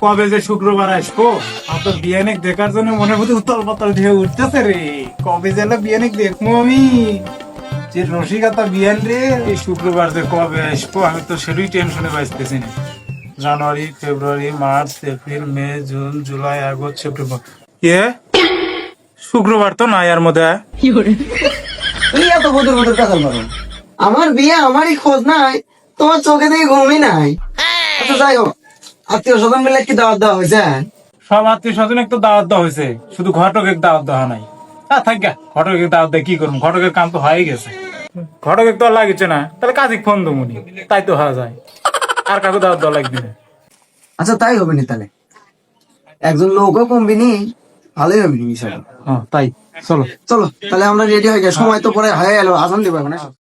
কবে যে শুক্রবার আসব? আপনার বিয়ানিক দেখার জন্য মনে মধ্যে উতল পাতল ঢেউ উঠতেছে রে। কবে যেন বিয়ানিক দেখব আমি। যে রসিকতা বিয়ান রে এই শুক্রবার যে কবে আসব আমি তো সেটাই টেনশনে বাঁচতেছি না। জানুয়ারি February March April May June July August September. এ? শুক্রবার তো নাই আর মধ্যে। তুমি এত বদর বদর কথা বলো আমার বিয়ে আমারই খোঁজ নাই তোমার চোখে দেখে ঘুমই নাই। আচ্ছা যাই হোক। আত্মীয় স্বজন মিলে কি দাওয়াত দেওয়া হয়েছে? সব আত্মীয় স্বজন একটু দাওয়াত দেওয়া হয়েছে। শুধু ঘটকের দাওয়াত দেওয়া নাই। হ্যাঁ থাক গা ঘটকের দাওয়াত দিয়ে কি করব? ঘটকের কাম তো হয়ে গেছে। ঘটকের তো আর লাগিছে না। তাহলে কাজে ফোন দমুনি তাই তো হওয়া যায়। আর কাউকে দাওয়াত দেওয়া লাগবে না। আচ্ছা তাই হবে নি তাহলে? একজন লোকও কমবি নি? ভালোই হবে নি বিষয়টা। হ্যাঁ তাই। চলো। চলো তাহলে আমরা রেডি হয়ে গেছি সময় তো পরে হয়ে গেল। আসান দিব এখন